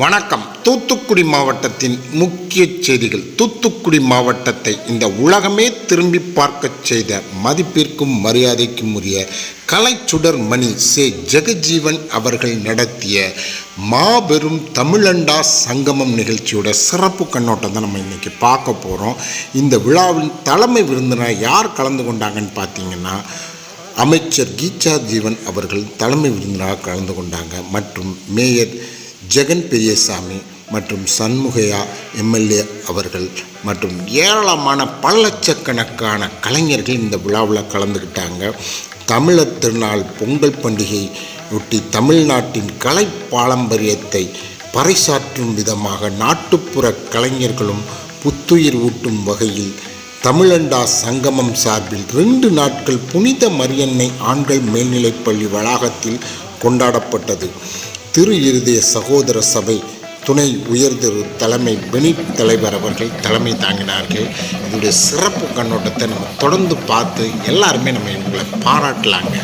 வணக்கம். தூத்துக்குடி மாவட்டத்தின் முக்கிய செய்திகள். தூத்துக்குடி மாவட்டத்தை இந்த உலகமே திரும்பி பார்க்கச் செய்த மதிப்பிற்கும் மரியாதைக்கும் உரிய கலைச்சுடர் மணி சே. ஜெகஜீவன் அவர்கள் நடத்திய மாபெரும் தமிழண்டா சங்கமம் நிகழ்ச்சியோட சிறப்பு கண்ணோட்டம் தான் நம்ம இன்றைக்கி பார்க்க போகிறோம் இந்த விழாவின் தலைமை விருந்தினர் யார் கலந்து கொண்டாங்கன்னு பார்த்தீங்கன்னா அமைச்சர் கீச்சா ஜீவன் அவர்கள் தலைமை விருந்தினராக கலந்து கொண்டாங்க. மற்றும் மேயர் ஜெகன் பெரியசாமி மற்றும் சண்முகையா எம்எல்ஏ அவர்கள் மற்றும் ஏராளமான பல லட்சக்கணக்கான கலைஞர்கள் இந்த விழாவில் கலந்துக்கிட்டாங்க. தமிழர் திருநாள் பொங்கல் பண்டிகை ஒட்டி தமிழ்நாட்டின் கலை பாரம்பரியத்தை பறைசாற்றும் விதமாக நாட்டுப்புற கலைஞர்களும் புத்துயிர் ஊட்டும் வகையில் தமிழண்டா சங்கமம் சார்பில் ரெண்டு நாட்கள் புனித மரியன்னை ஆண்கள் மேல்நிலைப்பள்ளி வளாகத்தில் கொண்டாடப்பட்டது. திரு இருதய சகோதர சபை துணை உயர்திரு தலைமை பெனிட் தலைவர் அவர்கள் தலைமை தாங்கினார்கள். இதோடைய சிறப்பு கண்ணோட்டத்தை நம்ம தொடர்ந்து பார்த்து எல்லாருமே நம்ம இவங்களை பாராட்டலாங்க.